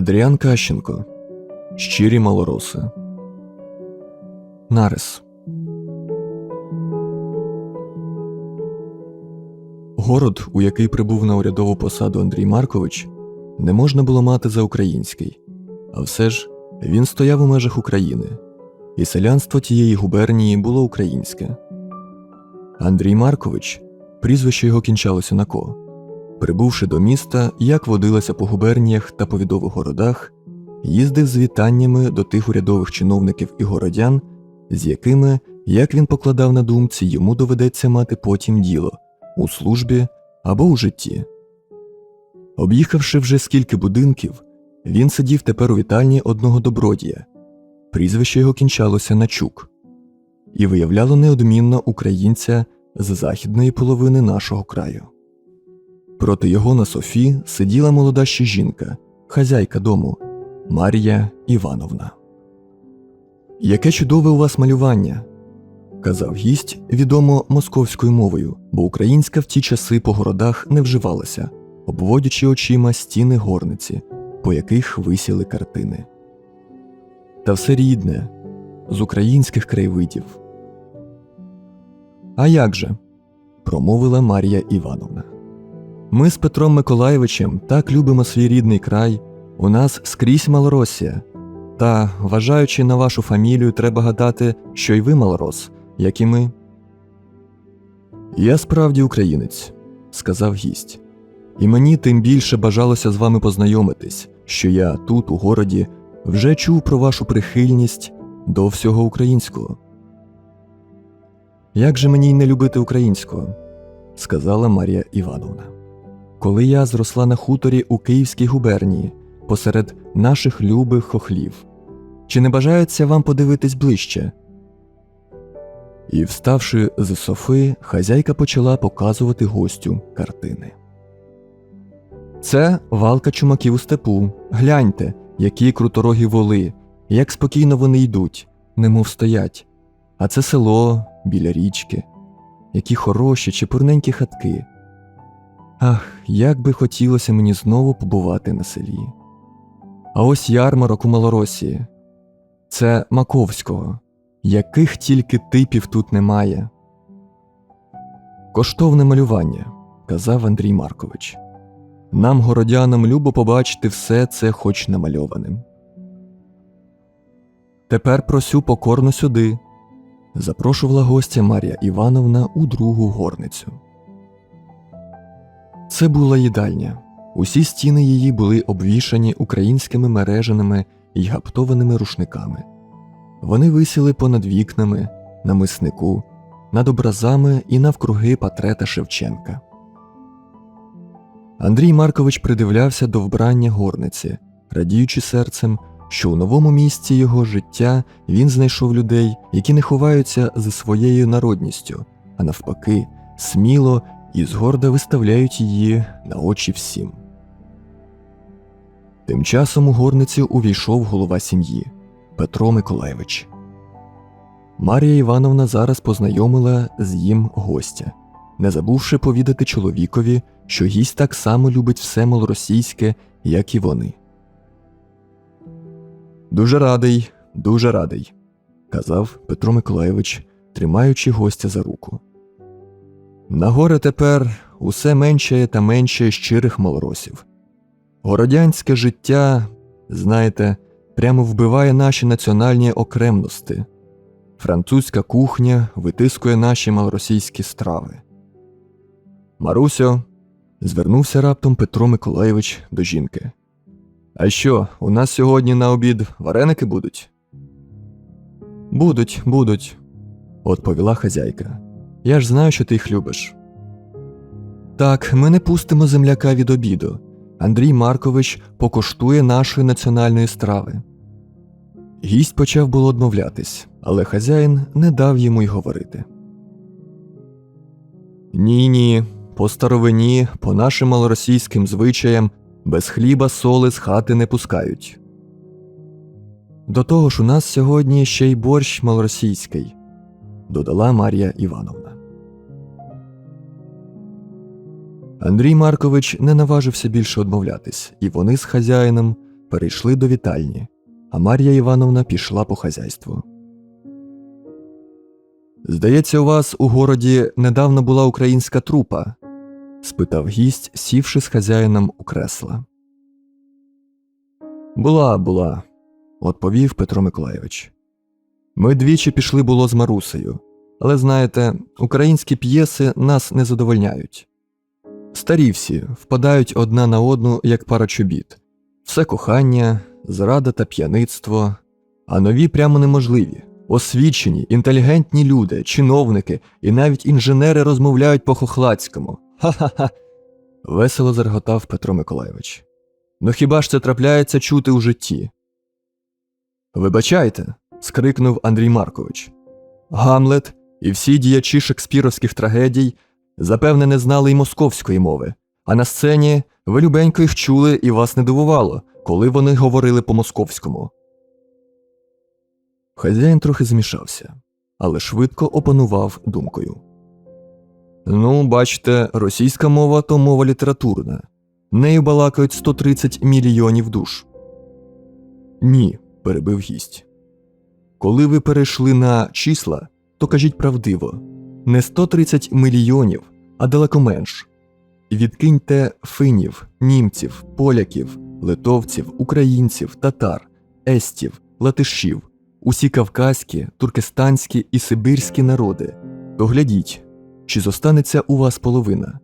Адріан Кащенко. Щирі малороси. Нарис. Город, у який прибув на урядову посаду Андрій Маркович, не можна було мати за український, а все ж він стояв у межах України, і селянство тієї губернії було українське. Андрій Маркович, прізвище його кінчалося на ко. Прибувши до міста, як водилося по губерніях та повідових городах, їздив з вітаннями до тих урядових чиновників і городян, з якими, як він покладав на думці, йому доведеться мати потім діло у службі або у житті. Об'їхавши вже скільки будинків, він сидів тепер у вітальні одного добродія. Прізвище його кінчалося на чук і виявляло неодмінно українця з західної половини нашого краю. Проти його на Софі сиділа молода ще жінка, хазяйка дому Марія Івановна. Яке чудове у вас малювання, казав гість, відомо московською мовою, бо українська в ті часи по городах не вживалася, обводячи очима стіни горниці, по яких висіли картини. Та все рідне, з українських краєвидів. А як же? промовила Марія Івановна. Ми з Петром Миколаєвичем так любимо свій рідний край, у нас скрізь Малоросія. Та, вважаючи на вашу фамілію, треба гадати, що й ви малорос, як і ми. Я справді українець, сказав гість, і мені тим більше бажалося з вами познайомитись, що я тут, у городі, вже чув про вашу прихильність до всього українського. Як же мені й не любити українського? сказала Марія Івановна. Коли я зросла на хуторі у Київській губернії, посеред наших любих хохлів, чи не бажається вам подивитись ближче? І, вставши з софи, хазяйка почала показувати гостю картини. Це валка чумаків у степу. Гляньте, які круторогі воли, як спокійно вони йдуть, немов стоять. А це село біля річки, які хороші чепурненькі хатки. Ах, як би хотілося мені знову побувати на селі. А ось ярмарок у Малоросії. Це Маковського, яких тільки типів тут немає. Коштовне малювання, казав Андрій Маркович. Нам, городянам, любо побачити все це хоч намальованим. Тепер просю покорно сюди, запрошувала гостя Марія Івановна у другу горницю. Це була їдальня. Усі стіни її були обвішані українськими мережинами й гаптованими рушниками. Вони висіли понад вікнами, на миснику, над образами і навкруги патрета Шевченка. Андрій Маркович придивлявся до вбрання горниці, радіючи серцем, що у новому місці його життя він знайшов людей, які не ховаються за своєю народністю, а навпаки, сміло і згорда виставляють її на очі всім. Тим часом у горницю увійшов голова сім'ї Петро Миколаєвич. Марія Івановна зараз познайомила з їм гостя, не забувши повідати чоловікові, що гість так само любить все малоросійське, як і вони. Дуже радий, дуже радий, казав Петро Миколаєвич, тримаючи гостя за руку. На горе тепер усе менше та менше щирих малоросів. Городянське життя, знаєте, прямо вбиває наші національні окремності. Французька кухня витискує наші малоросійські страви. Марусю, звернувся раптом Петро Миколаєвич до жінки. А що, у нас сьогодні на обід вареники будуть? Будуть, будуть, відповіла хазяйка. Я ж знаю, що ти їх любиш. Так, ми не пустимо земляка від обіду. Андрій Маркович покуштує нашої національної страви. Гість почав було одмовлятись, але хазяїн не дав йому й говорити. Ні, ні, по старовині, по нашим малоросійським звичаям, без хліба соли з хати не пускають. До того ж, у нас сьогодні ще й борщ малоросійський, додала Марія Івановна. Андрій Маркович не наважився більше одмовлятись, і вони з хазяїном перейшли до вітальні, а Мар'я Івановна пішла по хазяйству. Здається, у вас у городі недавно була українська трупа? спитав гість, сівши з хазяїном у кресла. Була, була, відповів Петро Миколайович. Ми двічі пішли було з Марусею, але знаєте, українські п'єси нас не задовольняють. Старі всі впадають одна на одну, як пара чобіт. Все кохання, зрада та п'яництво, а нові прямо неможливі. Освічені, інтелігентні люди, чиновники і навіть інженери розмовляють по хохладському. Ха-ха-ха. Весело зарготав Петро Миколайович. Ну хіба ж це трапляється чути у житті? Вибачайте. Скрикнув Андрій Маркович. Гамлет і всі діячі шекспіровських трагедій запевне не знали й московської мови, а на сцені ви любенько їх чули і вас не дивувало, коли вони говорили по московському. Хазяїн трохи змішався, але швидко опанував думкою. Ну, бачите, російська мова то мова літературна. Нею балакають 130 мільйонів душ. Ні, перебив гість. Коли ви перейшли на числа, то кажіть правдиво не 130 мільйонів, а далеко менш. Відкиньте финів, німців, поляків, литовців, українців, татар, естів, латишів, усі кавказькі, туркестанські і сибирські народи, то глядіть, чи зостанеться у вас половина.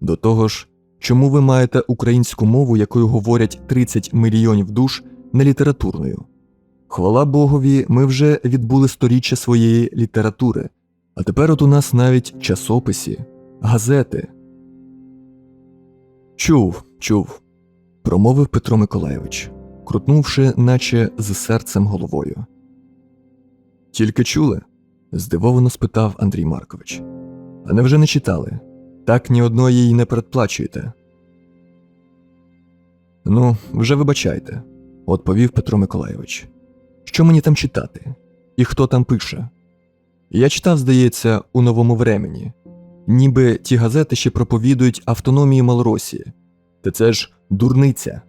До того ж, чому ви маєте українську мову, якою говорять 30 мільйонів душ, не літературною? Хвала Богові, ми вже відбули сторіччя своєї літератури, а тепер от у нас навіть часописі, газети. Чув, чув, промовив Петро Миколайович, крутнувши, наче з серцем головою. Тільки чули? здивовано спитав Андрій Маркович. А невже не читали? Так ні одної й не передплачуєте. Ну, вже вибачайте, відповів Петро Миколайович. Що мені там читати? І хто там пише? Я читав, здається, у новому времені. Ніби ті газети ще проповідують автономії Малоросії. Та це ж дурниця.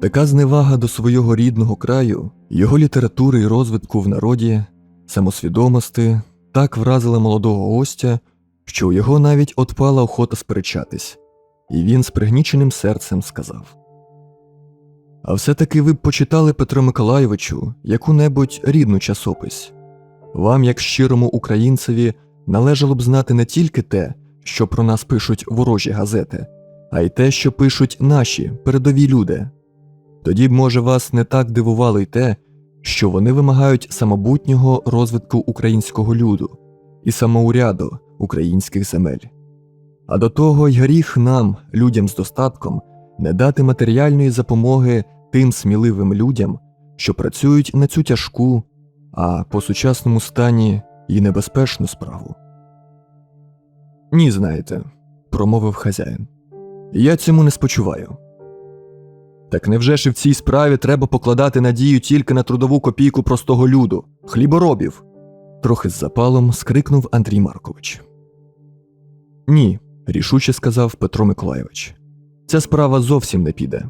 Така зневага до свого рідного краю, його літератури і розвитку в народі, самосвідомості так вразила молодого гостя, що у його навіть отпала охота сперечатись, і він з пригніченим серцем сказав: А все-таки ви б почитали Петро Миколайовичу яку-небудь рідну часопись. Вам, як щирому українцеві, належало б знати не тільки те, що про нас пишуть ворожі газети, а й те, що пишуть наші передові люди. Тоді б, може, вас не так дивувало й те, що вони вимагають самобутнього розвитку українського люду і самоуряду українських земель. А до того й гріх нам, людям з достатком, не дати матеріальної допомоги тим сміливим людям, що працюють на цю тяжку, а по сучасному стані і небезпечну справу. Ні, знаєте, промовив хазяїн. Я цьому не спочуваю. Так невже ж і в цій справі треба покладати надію тільки на трудову копійку простого люду, хліборобів? Трохи з запалом скрикнув Андрій Маркович. Ні, рішуче сказав Петро Миколайович. Ця справа зовсім не піде.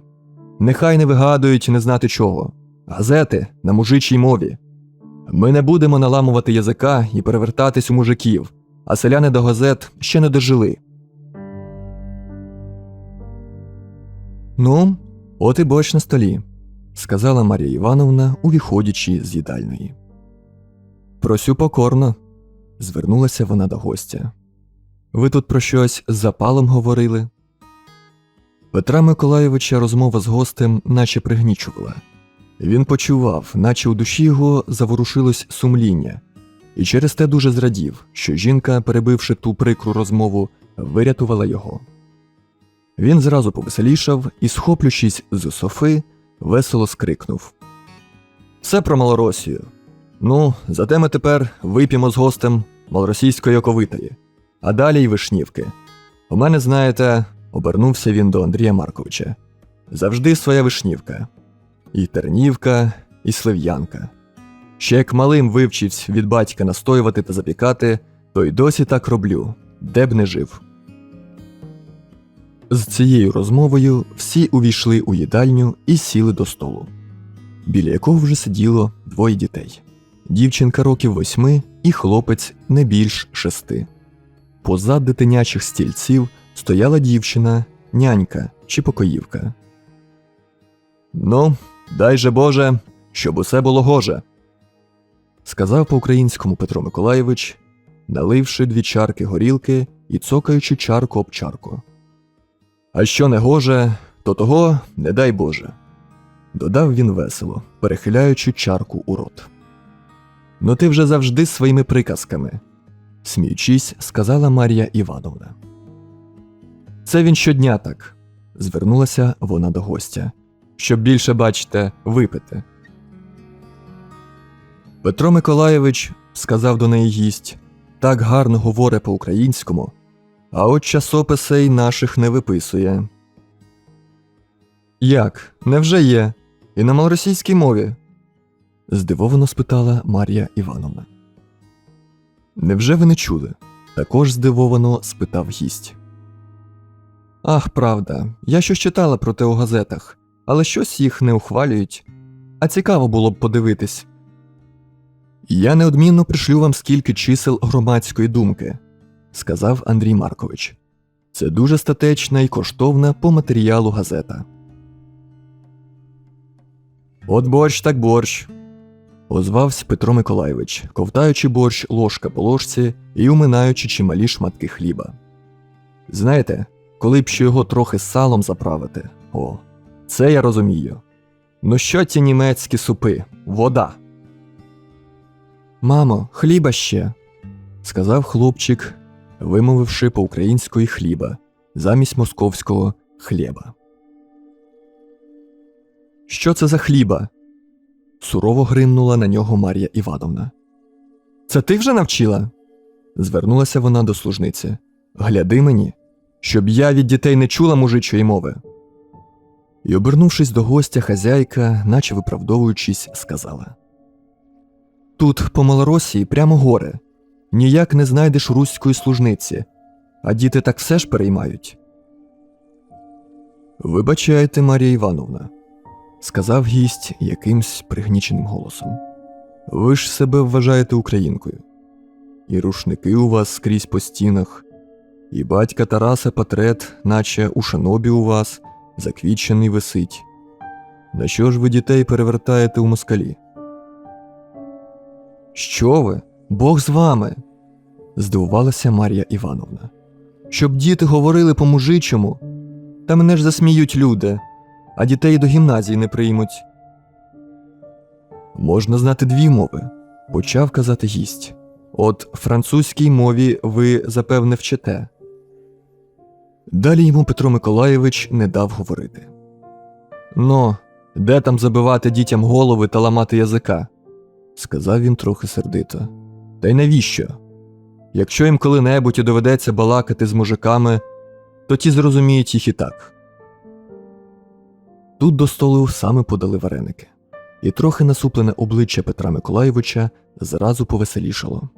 Нехай не вигадують не знати чого. Газети на мужичій мові. Ми не будемо наламувати язика і перевертатись у мужиків, а селяни до газет ще не дожили. Ну, от і борщ на столі, сказала Марія Івановна, увіходячи з їдальної. Просю покорно, звернулася вона до гостя. Ви тут про щось з запалом говорили? Петра Миколайовича розмова з гостем наче пригнічувала. Він почував, наче у душі його заворушилось сумління, і через те дуже зрадів, що жінка, перебивши ту прикру розмову, вирятувала його. Він зразу повеселішав і, схоплюючись з софи, весело скрикнув Все про Малоросію. Ну, зате ми тепер вип'ємо з гостем малоросійської оковитої, а далі й вишнівки. У мене, знаєте, обернувся він до Андрія Марковича. Завжди своя вишнівка. І тернівка, і слив'янка. Ще як малим вивчився від батька настоювати та запікати, то й досі так роблю, де б не жив. З цією розмовою всі увійшли у їдальню і сіли до столу, біля якого вже сиділо двоє дітей дівчинка років восьми і хлопець не більш шести. Позад дитинячих стільців стояла дівчина, нянька чи покоївка. Ну, дай же Боже, щоб усе було гоже, сказав по-українському Петро Миколаєвич, наливши дві чарки горілки і цокаючи чарку об чарку. А що не гоже, то того не дай Боже, додав він весело, перехиляючи чарку у рот. Ну ти вже завжди своїми приказками, сміючись, сказала Марія Івановна. Це він щодня так, звернулася вона до гостя, щоб більше бачите, випити. Петро Миколаєвич сказав до неї гість, так гарно говоре по-українському, а от часописей наших не виписує. Як? Невже є? І на малоросійській мові? здивовано спитала Марія Івановна. Невже ви не чули? Також здивовано спитав гість. Ах, правда, я щось читала про те у газетах, але щось їх не ухвалюють. А цікаво було б подивитись. Я неодмінно пришлю вам скільки чисел громадської думки, сказав Андрій Маркович. Це дуже статечна і коштовна по матеріалу газета. От борщ так борщ. озвався Петро Миколайович, ковтаючи борщ ложка по ложці і уминаючи чималі шматки хліба. Знаєте, коли б ще його трохи салом заправити, о, це я розумію. Ну що ті німецькі супи? Вода. Мамо, хліба ще, сказав хлопчик, вимовивши по-української хліба замість московського хліба. Що це за хліба? сурово гримнула на нього Марія Івановна. Це ти вже навчила? звернулася вона до служниці. Гляди мені, щоб я від дітей не чула мужичої мови. І, обернувшись до гостя, хазяйка, наче виправдовуючись, сказала Тут, по Малоросії, прямо горе. Ніяк не знайдеш руської служниці, а діти так все ж переймають. Вибачайте, Марія Івановна, сказав гість якимсь пригніченим голосом. Ви ж себе вважаєте українкою. І рушники у вас скрізь по стінах, і батька Тараса Патрет, наче у шанобі у вас, заквічений висить. На що ж ви дітей перевертаєте у москалі? Що ви? Бог з вами. здивувалася Марія Івановна. Щоб діти говорили по мужичому, та мене ж засміють люди, а дітей до гімназії не приймуть. Можна знати дві мови, почав казати гість. От французькій мові ви запевне вчите. Далі йому Петро Миколаєвич не дав говорити. Ну, де там забивати дітям голови та ламати язика? сказав він трохи сердито. Та й навіщо? Якщо їм коли-небудь і доведеться балакати з мужиками, то ті зрозуміють їх і так. Тут до столу саме подали вареники, і трохи насуплене обличчя Петра Миколаєвича зразу повеселішало.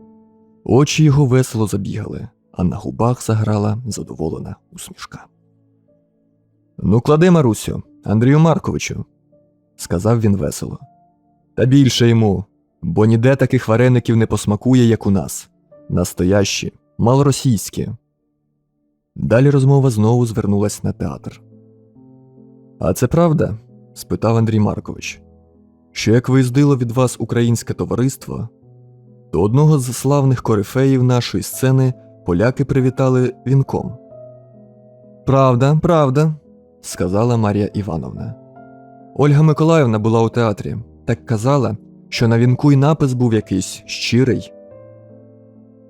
Очі його весело забігали, а на губах заграла задоволена усмішка. Ну, клади, Марусю, Андрію Марковичу, сказав він весело. Та більше йому, бо ніде таких вареників не посмакує, як у нас. Настоящі, малоросійські. Далі розмова знову звернулась на театр. А це правда? спитав Андрій Маркович, що як виїздило від вас українське товариство, то одного з славних корифеїв нашої сцени поляки привітали вінком. Правда, правда, сказала Марія Івановна. Ольга Миколаївна була у театрі, так казала, що на вінку й напис був якийсь щирий.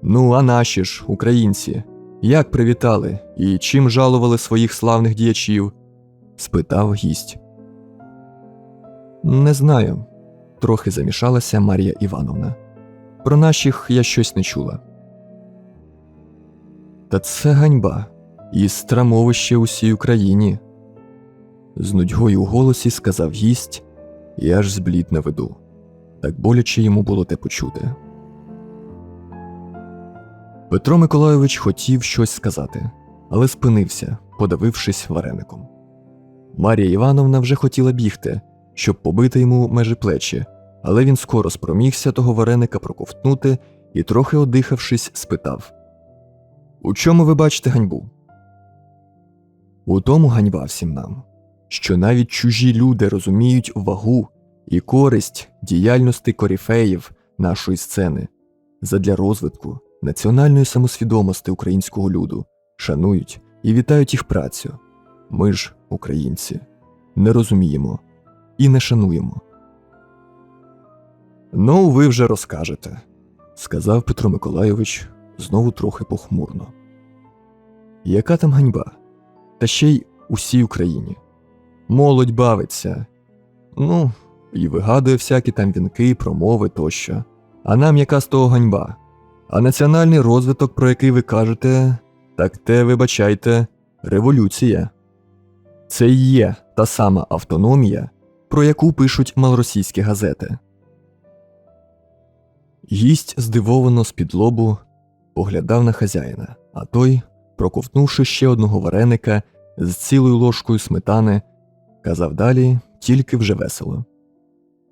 Ну, а наші ж, українці, як привітали і чим жалували своїх славних діячів? спитав гість. Не знаю, трохи замішалася Марія Івановна. Про наших я щось не чула. Та це ганьба і страмовище усій Україні. З нудьгою у голосі сказав гість, і аж зблід на виду. Так боляче йому було те почути. Петро Миколайович хотів щось сказати, але спинився, подавившись вареником. Марія Івановна вже хотіла бігти, щоб побити йому межі плечі, але він скоро спромігся того вареника проковтнути і, трохи одихавшись, спитав: У чому ви бачите ганьбу? У тому ганьба всім нам, що навіть чужі люди розуміють вагу і користь діяльності коріфеїв нашої сцени задля розвитку національної самосвідомості українського люду, шанують і вітають їх працю. Ми ж, українці, не розуміємо і не шануємо. Ну, ви вже розкажете, сказав Петро Миколайович знову трохи похмурно. Яка там ганьба? Та ще й усій Україні. Молодь бавиться. Ну, і вигадує всякі там вінки, промови тощо. А нам яка з того ганьба? А національний розвиток, про який ви кажете, так те, вибачайте, революція. Це і є та сама автономія, про яку пишуть малоросійські газети. Гість здивовано з-під лобу поглядав на хазяїна, а той, проковтнувши ще одного вареника з цілою ложкою сметани, казав далі тільки вже весело.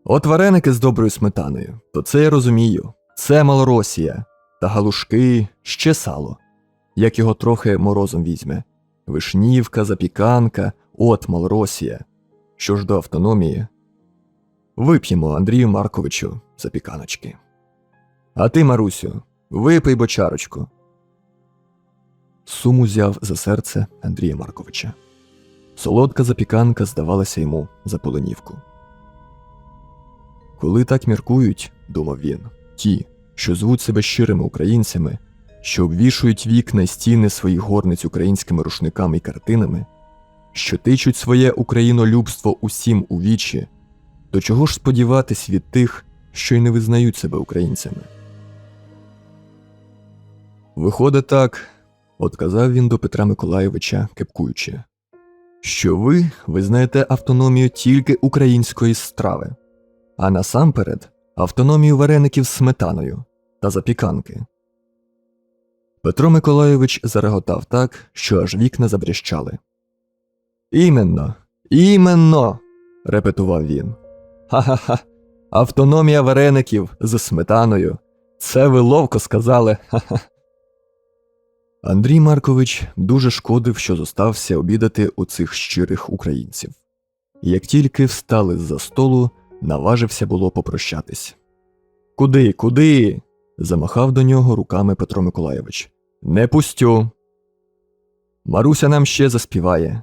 От вареники з доброю сметаною, то це я розумію. Це Малоросія, та галушки ще сало, як його трохи морозом візьме. Вишнівка, запіканка, от Малоросія. Що ж до автономії? Вип'ємо Андрію Марковичу запіканочки. А ти, Марусю, випий бочарочку. Сум узяв за серце Андрія Марковича. Солодка запіканка здавалася йому за полонівку. Коли так міркують, думав він, ті, що звуть себе щирими українцями, що обвішують вікна й стіни своїх горниць українськими рушниками і картинами, що тичуть своє українолюбство усім у вічі, то чого ж сподіватись від тих, що й не визнають себе українцями? Виходить так, отказав він до Петра Миколайовича, кепкуючи, що ви визнаєте автономію тільки української страви, а насамперед автономію вареників з сметаною та запіканки. Петро Миколайович зареготав так, що аж вікна забрящали. Іменно, іменно. репетував він. Ха-ха-ха. Автономія вареників з сметаною. Це ви ловко сказали. Ха-ха. Андрій Маркович дуже шкодив, що зостався обідати у цих щирих українців. Як тільки встали з за столу, наважився було попрощатись. Куди, куди? замахав до нього руками Петро Миколайович. Не пустю. Маруся нам ще заспіває.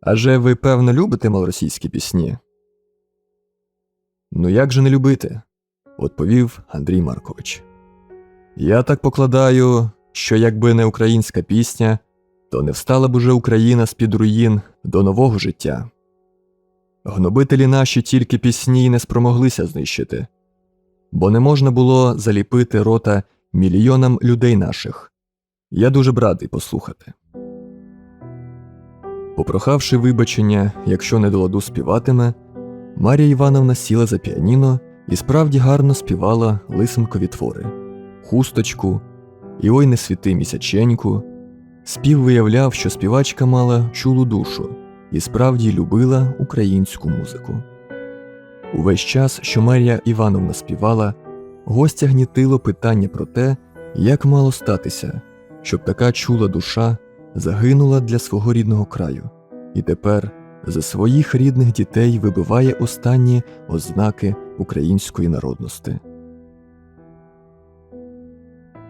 Аже ви, певно, любите малоросійські пісні? Ну як же не любити? відповів Андрій Маркович. Я так покладаю, що якби не українська пісня, то не встала б уже Україна з під руїн до нового життя. Гнобителі наші тільки пісні й не спромоглися знищити, бо не можна було заліпити рота мільйонам людей наших. Я дуже б радий послухати. Попрохавши вибачення, якщо не до ладу співатиме, Марія Івановна сіла за піаніно і справді гарно співала лисенкові твори, хусточку і ой не світи місяченьку. Спів виявляв, що співачка мала чулу душу і справді любила українську музику. Увесь час, що Марія Івановна співала, гостя гнітило питання про те, як мало статися, щоб така чула душа загинула для свого рідного краю, і тепер за своїх рідних дітей вибиває останні ознаки української народності.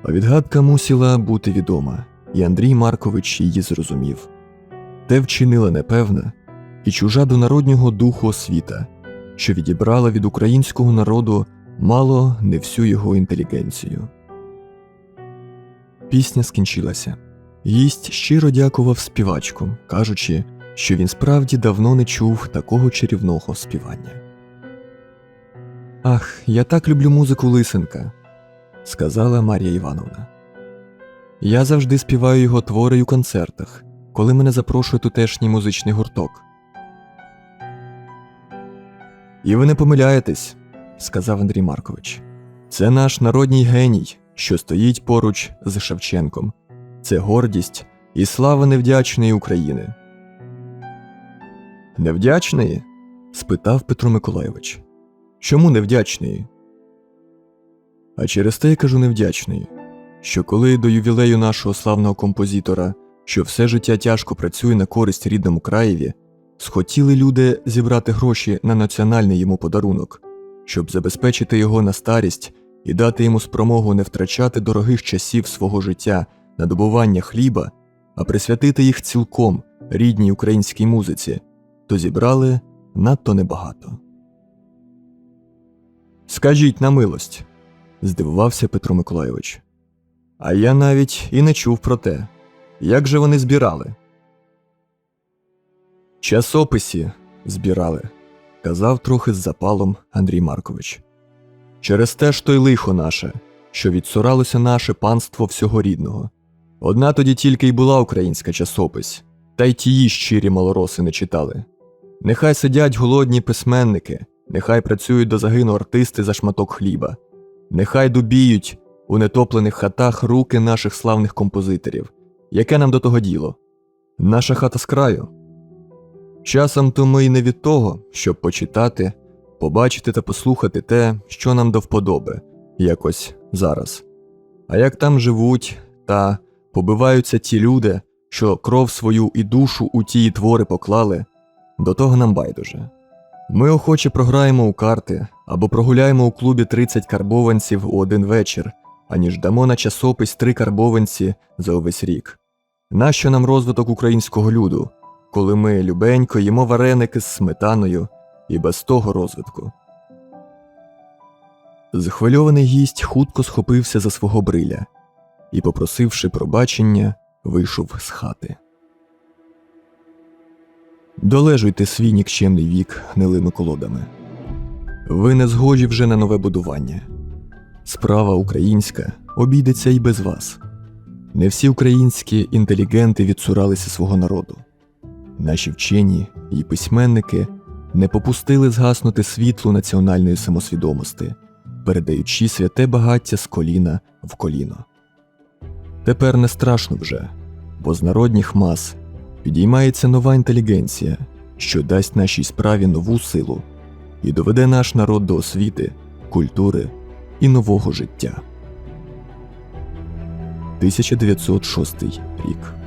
Відгадка мусила бути відома, і Андрій Маркович її зрозумів те вчинила непевна і чужа до народнього духу освіта, що відібрала від українського народу мало не всю його інтелігенцію. Пісня скінчилася. Гість щиро дякував співачку, кажучи, що він справді давно не чув такого чарівного співання. Ах, я так люблю музику лисенка, сказала Марія Івановна. Я завжди співаю його твори у концертах, коли мене запрошує тутешній музичний гурток. І ви не помиляєтесь, сказав Андрій Маркович. Це наш народній геній, що стоїть поруч з Шевченком. Це гордість і слава невдячної України. Невдячної? спитав Петро Миколайович. Чому невдячної? А через те я кажу невдячної, що коли до ювілею нашого славного композитора, що все життя тяжко працює на користь рідному краєві, схотіли люди зібрати гроші на національний йому подарунок, щоб забезпечити його на старість і дати йому спромогу не втрачати дорогих часів свого життя на добування хліба, а присвятити їх цілком рідній українській музиці, то зібрали надто небагато. Скажіть на милость, здивувався Петро Миколайович. А я навіть і не чув про те, як же вони збирали. Часописі збирали, казав трохи з запалом Андрій Маркович. Через те ж то й лихо наше, що відсуралося наше панство всього рідного. Одна тоді тільки й була українська часопись, та й тії щирі малороси не читали. Нехай сидять голодні письменники, нехай працюють до загину артисти за шматок хліба, нехай дубіють у нетоплених хатах руки наших славних композиторів. Яке нам до того діло? Наша хата з краю. Часом то ми й не від того, щоб почитати, побачити та послухати те, що нам до вподоби, якось зараз. А як там живуть та побиваються ті люди, що кров свою і душу у ті твори поклали, до того нам байдуже. Ми охоче програємо у карти або прогуляємо у клубі 30 карбованців у один вечір, аніж дамо на часопись три карбованці за увесь рік. Нащо нам розвиток українського люду, коли ми любенько їмо вареники з сметаною і без того розвитку? Захвильований гість хутко схопився за свого бриля і, попросивши пробачення, вийшов з хати. Долежуйте свій нікчемний вік гнилими колодами. Ви не згоджі вже на нове будування. Справа українська обійдеться і без вас. Не всі українські інтелігенти відсуралися свого народу. Наші вчені і письменники не попустили згаснути світло національної самосвідомості, передаючи святе багаття з коліна в коліно. Тепер не страшно вже, бо з народніх мас підіймається нова інтелігенція, що дасть нашій справі нову силу і доведе наш народ до освіти, культури і нового життя. 1906 рік